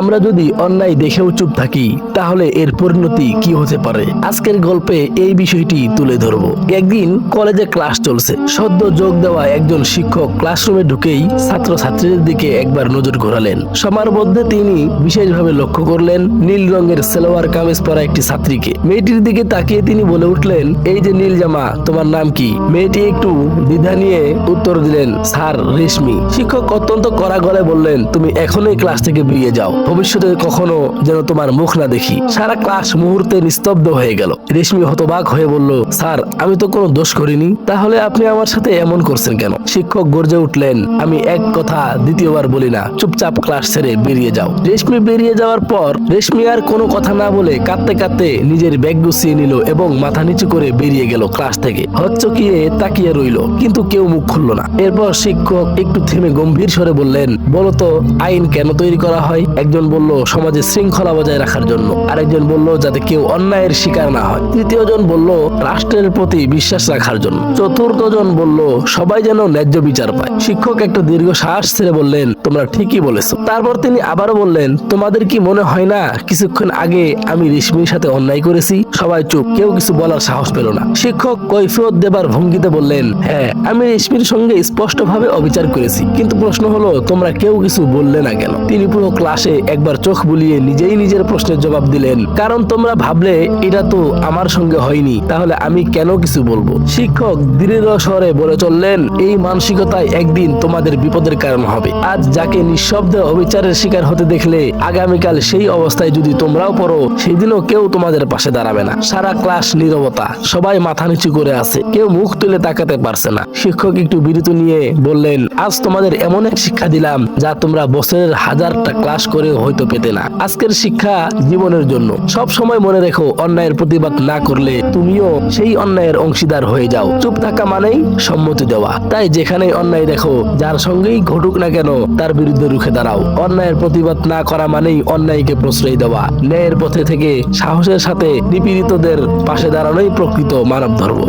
আমরা যদি অন্যায় দেখেও চুপ থাকি, তাহলে এর পরিণতি কি হতে পারে? আজকের গল্পে এই বিষয়টি তুলে ধরব। একদিন কলেজে ক্লাস চলছে। সদ্য যোগ দেওয়া একজন শিক্ষক ক্লাসরুমে ঢুকেই ছাত্র ছাত্রীদের দিকে একবার নজর ঘোরালেন। সবার মধ্যে তিনি বিশেষভাবে লক্ষ্য করলেন নীল রঙের সেলোয়ার কামিজ পরা একটি ছাত্রীকে। মেয়েটির দিকে তাকিয়ে তিনি বলে উঠলেন, এই যে নীল জামা, তোমার নাম কি? মেয়েটি একটু দ্বিধা নিয়ে উত্তর দিলেন, স্যার, রেশমি। শিক্ষক অত্যন্ত কড়া গলায় বললেন, তুমি এখনই ক্লাস থেকে বেরিয়ে যাও। ভবিষ্যতে কখনো যেন তোমার মুখ না দেখি। সারা ক্লাস মুহূর্তে নিস্তব্ধ হয়ে গেল। রেশমি হতবাক হয়ে বলল, স্যার, আমি তো কোনো দোষ করিনি। তাহলে আপনি আমার সাথে এমন করছেন কেন? শিক্ষক গর্জে উঠলেন, আমি এক কথা দ্বিতীয়বার বলি না। চুপচাপ ক্লাস ছেড়ে বেরিয়ে যাও। রেশমি বেরিয়ে যাওয়ার পর রেশমি আর কোনো কথা না বলে কাঁদতে কাঁদতে নিজের ব্যাগ গুছিয়ে নিল এবং মাথা নিচু করে বেরিয়ে গেল ক্লাস থেকে। হচ্চকিয়ে তাকিয়ে রইল, কিন্তু কেউ মুখ খুলল না। এরপর শিক্ষক একটু থেমে গম্ভীর স্বরে বললেন বলতো আইন কেন তৈরি করা হয়? একজন বলল, সমাজে শৃঙ্খলা বজায় রাখার জন্য। আরেকজন বলল, যাতে কেউ অন্যায়ের শিকার না হয়। তৃতীয় জন বলল, রাষ্ট্রের প্রতি বিশ্বাস রাখার জন্য। চতুর্থ জন বলল, সবাই যেন ন্যায্য বিচার পায়। শিক্ষক একটা দীর্ঘ শ্বাস ছেড়ে বললেন, তোমরা ঠিকই বলেছ। তারপর তিনি আবারও বললেন, তোমাদের কি মনে হয় না, কিছুক্ষণ আগে আমি রেশমির সাথে অন্যায় করেছি? সবাই চুপ, কেউ কিছু বলার সাহস পেল না। শিক্ষক কৈফিয়ত দেবার ভঙ্গিতে বললেন হ্যাঁ আমি রেশমির সঙ্গে স্পষ্টভাবে অবিচার করেছি। কিন্তু প্রশ্ন হলো, তোমরা কেউ কিছু বললে না কেন? তিনি পুরো ক্লাসে একবার চোখ বুলিয়ে নিজেই নিজের প্রশ্নের জবাব দিলেন, কারণ তোমরা ভাবলে এটা তো আমার সঙ্গে হয়নি, তাহলে আমি কেন কিছু বলব? শিক্ষক দৃঢ় স্বরে বলে চললেন, এই মানসিকতায় একদিন তোমাদের বিপদের কারণ হবে। আজ যাকে নিঃশব্দে অবিচারের শিকার হতে দেখলে, আগামীকাল সেই অবস্থায় যদি তোমরাও পড়ো, সেদিনও কেউ তোমাদের পাশে দাঁড়াবে না। সারা ক্লাস নীরবতা, সবাই মাথা নিচু করে আছে, কেউ মুখ তুলে তাকাতে পারছে না। শিক্ষক একটু বিরতি নিয়ে বললেন, আজ তোমাদের এমন এক শিক্ষা দিলাম, যা তোমরা বছরের হাজারটা ক্লাস করে হয়তো পেতে না। আজকের শিক্ষা জীবনের জন্য। সব সময় মনে রেখো, অন্যায়ের প্রতিবাদ না করলে তুমিও সেই অন্যায়ের অংশীদার হয়ে যাও। চুপ থাকা মানেই সম্মতি দেওয়া। তাই যেখানে অন্যায় দেখো, যার সঙ্গেই ঘটুক না কেন, তার বিরুদ্ধে রুখে দাঁড়াও। অন্যায়ের প্রতিবাদ না করা মানেই অন্যায়কে প্রশ্রয় দেওয়া। ন্যায়ের পথে থেকে সাহসের সাথে নিপীড়িতদের পাশে দাঁড়ানোই প্রকৃত মানব ধর্ম